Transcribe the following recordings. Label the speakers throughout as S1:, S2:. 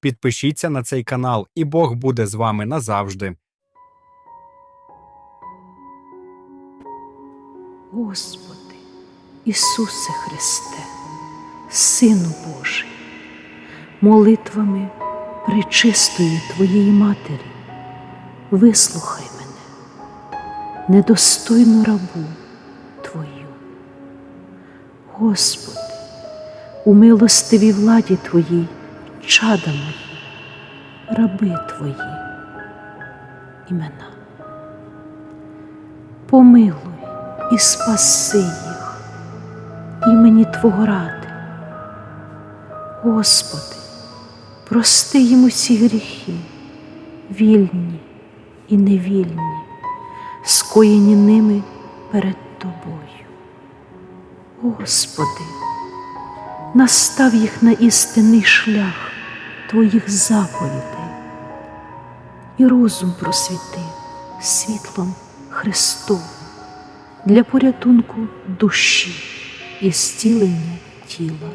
S1: Підпишіться на цей канал, і Бог буде з вами назавжди.
S2: Господи, Ісусе Христе, Сину Божий, молитвами пречистої Твоєї Матері, вислухай мене, недостойну рабу Твою. Господи, у милостивій владі Твоїй, чада мої, раби Твої, імена. Помилуй і спаси їх імені Твого ради. Господи, прости їм усі гріхи, вільні і невільні, скоєні ними перед Тобою. Господи, настав їх на істинний шлях Твоїх заповідей і розум просвіти світлом Христовим для порятунку душі і зцілення тіла.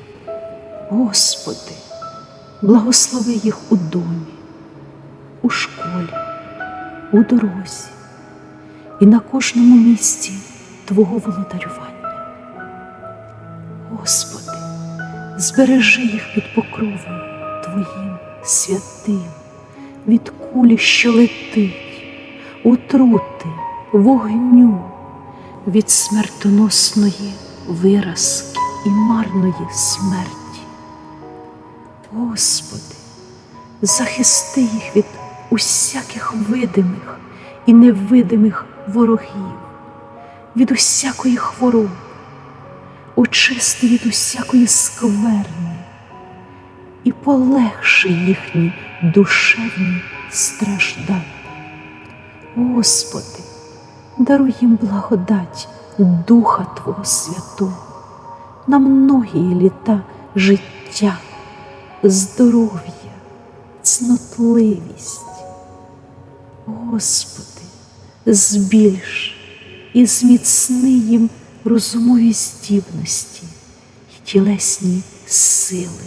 S2: Господи, благослови їх у домі, у школі, у дорозі і на кожному місці Твого володарювання. Господи, збережи їх під покровом Твоїм святим, від кулі, що летить, отрути, вогню, від смертоносної виразки і марної смерті. Господи, захисти їх від усяких видимих і невидимих ворогів, від усякої хвороби, очисти від усякої скверни і полегши їхні душевні страждання. Господи, даруй їм благодать Духа Твого Святого на многії літа життя, здоров'я, цнотливість. Господи, збільш і зміцни їм розумові здібності і тілесні сили,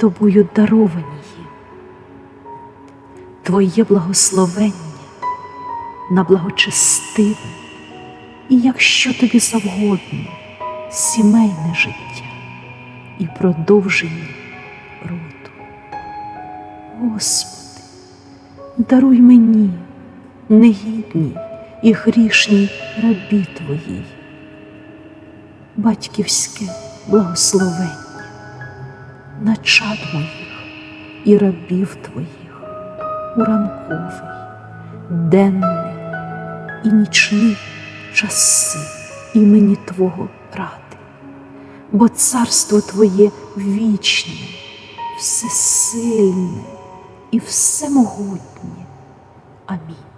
S2: тобою даровані їм. Твоє благословення на благочестиве і якщо тобі завгодно, сімейне життя і продовження роду. Господи, даруй мені, негідній і грішній рабі Твоїй, батьківське благословення на чад моїх і рабів Твоїх у ранковий, денний і нічний часи імені Твого ради, бо царство Твоє вічне, всесильне і всемогутнє. Амінь.